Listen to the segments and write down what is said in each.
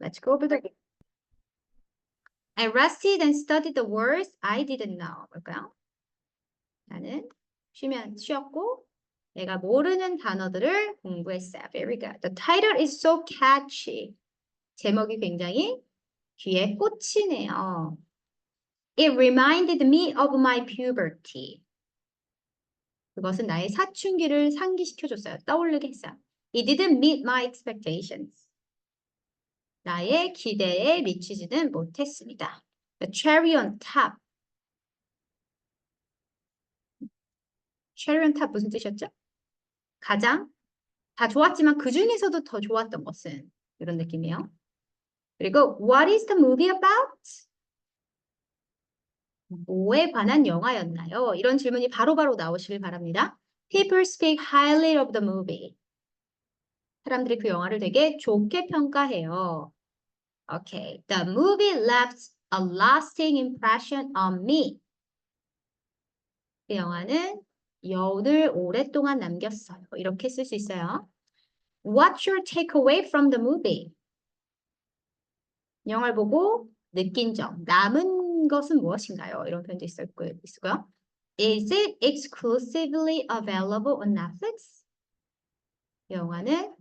Let's go over the I rested and studied the words I didn't know. 뭘까요? 나는 쉬면 쉬었고 내가 모르는 단어들을 공부했어요. Very good. The title is so catchy. 제목이 굉장히 귀에 꽂히네요. It reminded me of my puberty. 그것은 나의 사춘기를 상기시켜줬어요. 떠올리게 했어요. It didn't meet my expectations. 나의 기대에 미치지는 못했습니다. Cherry on top. cherry on top 무슨 뜻이었죠? 가장 다 좋았지만 그 중에서도 더 좋았던 것은 이런 느낌이에요. 그리고 What is the movie about? 뭐에 관한 영화였나요? 이런 질문이 바로바로 나오시길 바랍니다. People speak highly of the movie. 사람들이 그 영화를 되게 좋게 평가해요. Okay. The movie left a lasting impression on me. 그 영화는 여운을 오랫동안 남겼어요. 이렇게 쓸 수 있어요. What's your takeaway from the movie? 영화를 보고 느낀 점, 남은 것은 무엇인가요? 이런 표현도 있을 거- 있고요. Is it exclusively available on Netflix? 영화는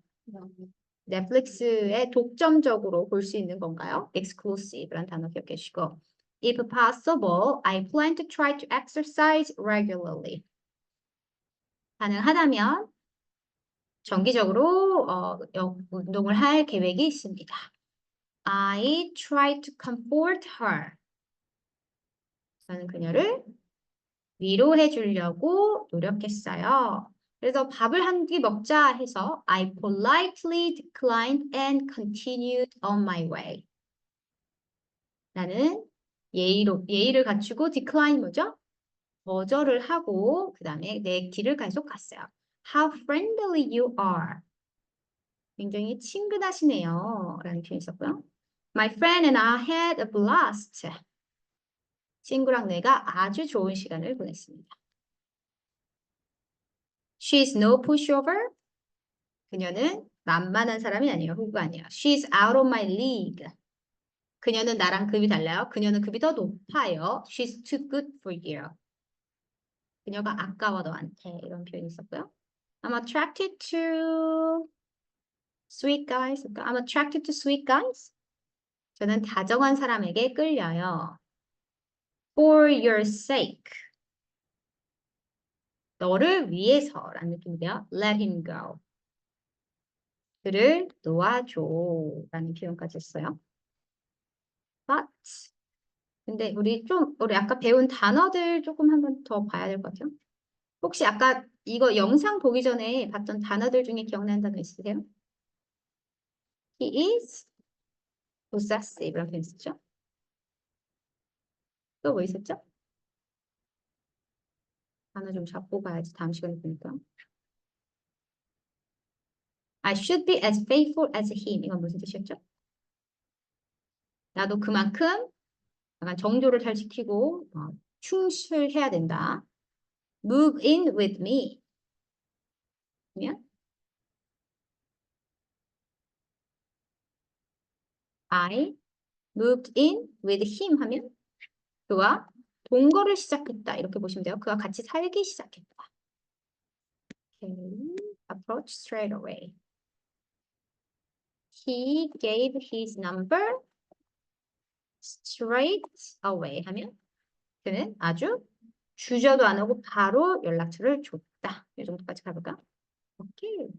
넷플릭스에 독점적으로 볼 수 있는 건가요? exclusive라는 단어 기억해 주시고 If possible, I plan to try to exercise regularly. 가능하다면 정기적으로 어, 여- 운동을 할 계획이 있습니다. I try to comfort her. 저는 그녀를 위로해 주려고 노력했어요. 그래서 밥을 한 끼 먹자 해서 I politely declined and continued on my way. 나는 예의로, 예의를 갖추고 decline 뭐죠? 거절을 하고 그 다음에 내 길을 계속 갔어요. How friendly you are. 굉장히 친근하시네요. 라는 표현이 있었고요. My friend and I had a blast. 친구랑 내가 아주 좋은 시간을 보냈습니다. She's no pushover. 그녀는 만만한 사람이 아니에요. 후보 아니에요. She's out of my league. 그녀는 나랑 급이 달라요. 그녀는 급이 더 높아요. She's too good for you. 그녀가 아까워 너한테 이런 표현이 있었고요. I'm attracted to sweet guys. I'm attracted to sweet guys. 저는 다정한 사람에게 끌려요. For your sake. 너를 위해서라는 느낌이고요. Let him go. 그를 놓아줘 라는 표현까지 했어요. But 근데 우리 좀 우리 아까 배운 단어들 조금 한번 더 봐야 될 것 같아요. 혹시 아까 이거 영상 보기 전에 봤던 단어들 중에 기억나는 단어 있으세요? He is possessive 이런 표현 있었죠? 또 뭐 있었죠? 단어 좀 잡고 가야지 다음 시간에 보니까. I should be as faithful as him. 이건 무슨 뜻이었죠? 나도 그만큼 약간 정조를 잘 지키고 어, 충실해야 된다. Move in with me. 그러면 I moved in with him 하면 그와 동거를 시작했다. 이렇게 보시면 돼요. 그와 같이 살기 시작했다. Okay. Approach straight away. He gave his number straight away 하면 그는 아주 주저도 안 하고 바로 연락처를 줬다. 이 정도까지 가볼까? 오케이.